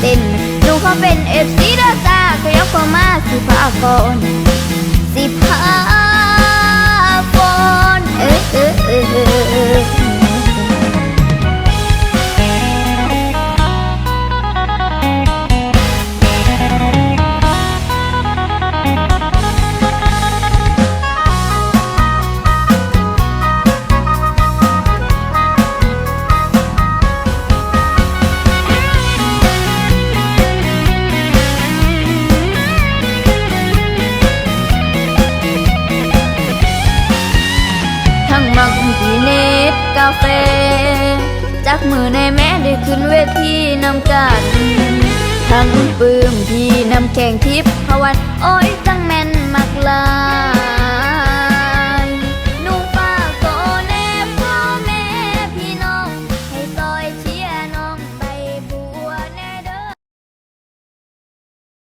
เต้นหนูเขาเป็นเอฟซีดาจ้าขยับเข้ามาสิพากร กาแฟ จากมือในแม่ได้ขึ้นเวทีนำกัน ทั้งปื้มพี่นำแข่งทิพย์พวันโอ้ยจัง